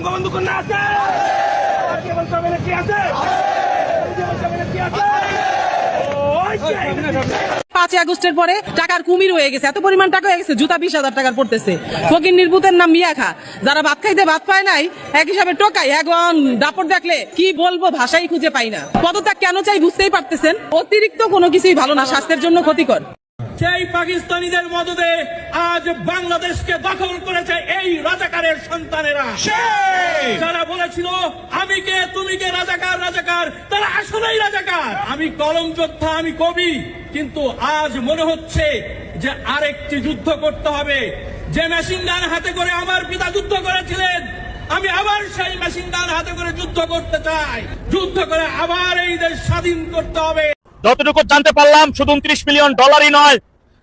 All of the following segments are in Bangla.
বঙ্গবন্ধু কন্যা আছে? কি আছে? কি আছে? পাঁচই আগস্টের পরে টাকার কুমির হয়ে গেছে। এত পরিমাণ টাকা হয়ে গেছে জুতা বিশ হাজার টাকার পড়তেছে। ফকির নির্বুতের নাম মিয়া খা। যারা ভাত খাইতে ভাত পায় নাই এক হিসাবে টোকাই। এখন দাপট দেখলে কি বলব ভাষাই খুঁজে পাই না। পদত্যাগ কেন চাই বুঝতেই পারতেছেন? অতিরিক্ত কোনো কিছুই ভালো না স্বাস্থ্যের জন্য ক্ষতিকর। সেই পাকিস্তানিদের মদদে আজ বাংলাদেশকে দখল করেছে এই রাজাকারের সন্তানেরা। যারা বলেছিল, আমি কে? তুমি কে? রাজাকার রাজাকার। তারা আসলেই রাজাকার। আমি কলম যোদ্ধা, আমি কবি। কিন্তু আজ মনে হচ্ছে যে আরেকটি যুদ্ধ করতে হবে। যে মেশিন গান হাতে করে আমার পিতা যুদ্ধ করেছিলেন, আমি আবার সেই মেশিন গান হাতে করে যুদ্ধ করতে চাই। যুদ্ধ করে আবার এই দেশ স্বাধীন করতে হবে। যতটুকু জানতে পারলাম, শুধু উনত্রিশ মিলিয়ন ডলারই নয়,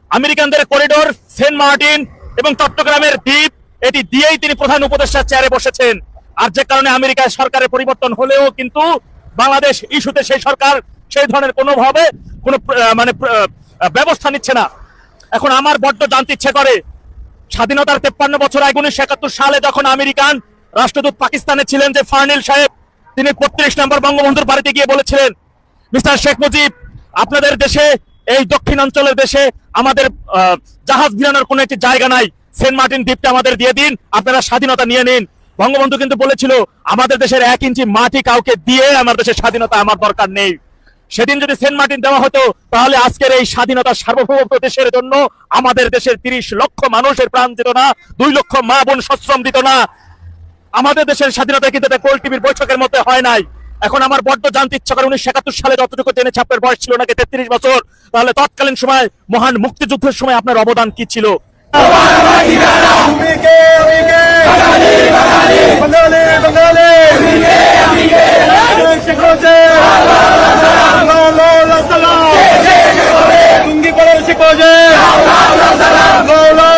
আমেরিকানদের করিডোর, সেন্ট মার্টিন এবং চট্টগ্রামের দ্বীপ, এটি দিয়েই তিনি প্রধান উপদেষ্টার চেয়ারে বসেছেন। আর যে কারণে আমেরিকায় সরকারের পরিবর্তন হলেও কিন্তু বাংলাদেশ ইস্যুতে সেই সরকার সেই ধরনের কোনো ভাবে কোনো মানে ব্যবস্থা নিচ্ছে না। এখন আমার বড্ড জানতে ইচ্ছে করে, স্বাধীনতার তেপ্পান্ন বছর আগে উনিশশো একাত্তর সালে যখন আমেরিকান রাষ্ট্রদূত পাকিস্তানে ছিলেন যে ফার্নিল সাহেব, তিনি বত্রিশ নম্বর বঙ্গবন্ধুর বাড়িতে গিয়ে বলেছিলেন, মিস্টার শেখ মুজিব, আপনাদের দেশে, এই দক্ষিণ অঞ্চলের দেশে আমাদের জাহাজ বিরানোর কোনো একটি জায়গা নাই। সেন্ট মার্টিন দ্বীপটা আমাদের দিয়ে দিন, আপনারা স্বাধীনতা নিয়ে নিন। বঙ্গবন্ধু কিন্তু বলেছিল, আমাদের দেশের এক ইঞ্চি মাটি কাউকে দিয়ে আমার দেশের স্বাধীনতা আমার দরকার নেই। সেদিন যদি সেন্ট মার্টিন দেওয়া হতো, তাহলে আজকের এই স্বাধীনতা সার্বভৌম দেশের জন্য আমাদের দেশের তিরিশ লক্ষ মানুষের প্রাণ দিত না, দুই লক্ষ মা বোন সশ্রম দিত না। আমাদের দেশের স্বাধীনতা কিন্তু গোল টিভির বৈঠকের মধ্যে হয় নাই। এখন আমার বড্ড জানতে ইচ্ছা করে উনিশশো একাত্তর সালে যতটুকু জেনে ছাপের বয়স ছিল নাকি তেত্রিশ বছর, তাহলে তৎকালীন সময় মহান মুক্তিযুদ্ধের সময় আপনার অবদান কি ছিল? tungi pa lang si Poje! Lao, lao, lao, salam! Lao, lao,